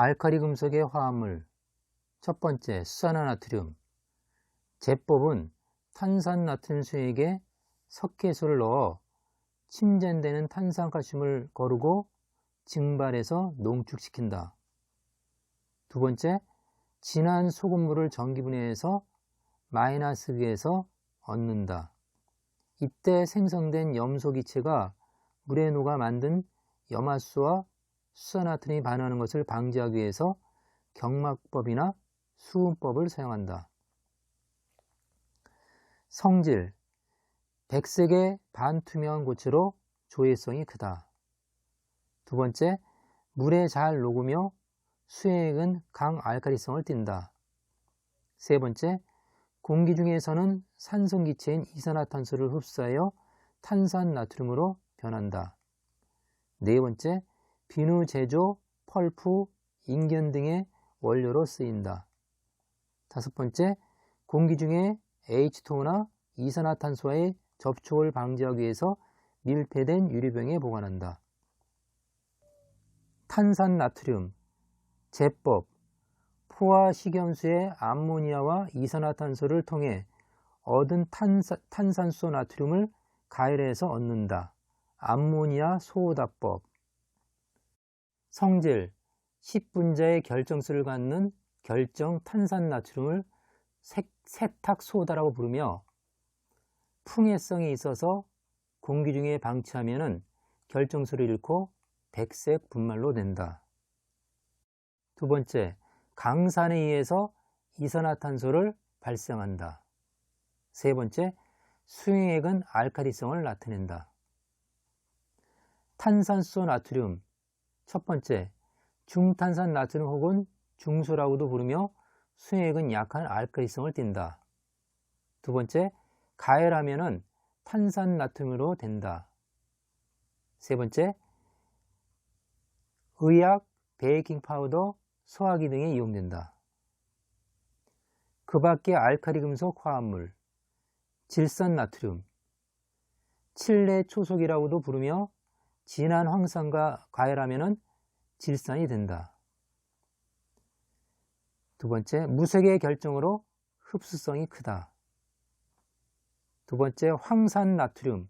알카리 금속의 화합물 첫 번째 수산화나트륨 제법은 탄산나트륨 수액에 석회수를 넣어 침전되는 탄산칼슘을 거르고 증발해서 농축시킨다. 두 번째, 진한 소금물을 전기분해해서 마이너스 기에서 얻는다. 이때 생성된 염소기체가 물에 녹아 만든 염화수와 수산화트륨이 반응하는 것을 방지하기 위해서 경막법이나 수음법을 사용한다. 성질 백색의 반투명한 고체로 조회성이 크다. 두 번째, 물에 잘 녹으며 수액은 강 알칼리성을 띈다. 세 번째, 공기 중에서는 산성 기체인 이산화탄소를 흡수하여 탄산 나트륨으로 변한다. 네 번째, 비누 제조, 펄프, 인견 등의 원료로 쓰인다. 다섯 번째, 공기 중에 H2나 이산화탄소와의 접촉을 방지하기 위해서 밀폐된 유리병에 보관한다. 탄산나트륨, 제법, 포화 식염수의 암모니아와 이산화탄소를 통해 얻은 탄사, 탄산소 나트륨을 가열해서 얻는다. 암모니아 소호다법 성질 10분자의 결정수를 갖는 결정 탄산 나트륨을 세탁소다라고 부르며 풍해성이 있어서 공기 중에 방치하면 결정수를 잃고 백색 분말로 된다. 두 번째, 강산에 의해서 이산화탄소를 발생한다. 세 번째, 수용액은 알카리성을 나타낸다. 탄산소 나트륨 첫 번째, 중탄산 나트륨 혹은 중소라고도 부르며 수액은 약한 알카리성을 띈다. 두 번째, 가열하면 탄산 나트륨으로 된다. 세 번째, 의약, 베이킹 파우더, 소화기 등에 이용된다. 그 밖에 알카리 금속 화합물, 질산 나트륨, 칠레 초속이라고도 부르며 진한 황산과 가열하면 질산이 된다. 두 번째, 무색의 결정으로 흡수성이 크다. 두 번째, 황산 나트륨.